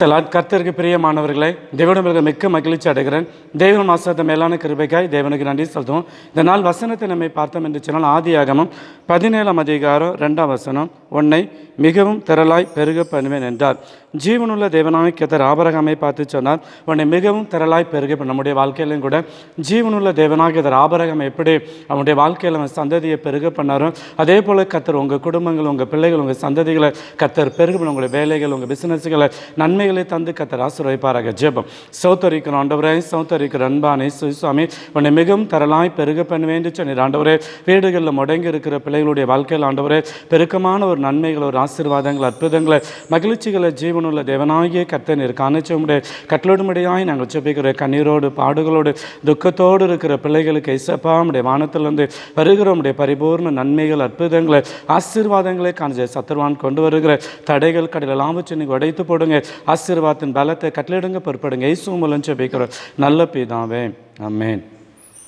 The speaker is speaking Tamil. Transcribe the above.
கர்த்தருக்கு பிரியமானவர்களே தேவனுடைய மிக்க மகிழ்ச்சி அடைகிறேன். தேவன் மாசத்த மேலான கிருபைக்காய் தேவனுக்கு நன்றி செலுத்துவோம். இந்த நாள் வசனத்தை நம்மை பார்த்தோம் என்று சொன்னால் ஆதியாகமம் பதினேழாம் அதிகாரம் ரெண்டாம் வசனம் உன்னை மிகவும் திரளாய் பெருக பண்ணுவேன் என்றார். ஜீவனுள்ள தேவனாய் கேத்தர் ஆபரகாமை பார்த்து சொன்னார் உன்னை மிகவும் திரளாய் பெருக பண்ண நம்முடைய வாழ்க்கையிலும் கூட ஜீவனுள்ள தேவனாக கத்தர் ஆபரகம் எப்படி அவனுடைய வாழ்க்கையில் அவன் சந்ததியை பெருக பண்ணாரோ அதே போல் கத்தர் உங்கள் குடும்பங்கள் உங்கள் பிள்ளைகள் உங்கள் சந்ததிகளை கத்தர் பெருக பண்ண உங்களுடைய வேலைகள் உங்கள் பிஸ்னஸ்களை நன்மை நன்மைகளை தந்து கத்தர் ஆசிரியப்பாராக ஜெபம். சௌத்தரிக்கிற ஆண்டவரே சௌத்தரிக்கிற அன்பானே சுவாமி உன்னை மிகவும் தரலாய் பெருக பண்ணுவேன் என்று சொன்னீர். ஆண்டவரே வீடுகளில் முடங்கி இருக்கிற பிள்ளைகளுடைய வாழ்க்கையில் ஆண்டவரே பெருக்கமான ஒரு நன்மைகள் ஒரு ஆசீர்வாதங்கள் அற்புதங்களை மகிழ்ச்சிகளை ஜீவனுள்ள தேவனாகிய கத்தன் இருக்கு அனுச்சமுடைய கட்டளோடுமுடையாய் நாங்கள் செபிக்கிற கண்ணீரோடு பாடுகளோடு துக்கத்தோடு இருக்கிற பிள்ளைகளுக்கு இசப்பா உடைய வானத்திலிருந்து வருகிற உடைய பரிபூர்ண நன்மைகள் அற்புதங்களை ஆசீர்வாதங்களை காணிச்ச சத்துருவான் கொண்டு வருகிற தடைகள் கடலெல்லாம் வச்சு நீங்கள் உடைத்து போடுங்க. ஆசீர்வாதத்தின் பலத்தை கட்டளிடுங்க பொறுப்படுங்க. இயேசு மூலம் ஜெபிக்கிறோம் நல்ல பிதாவே. அம்மேன்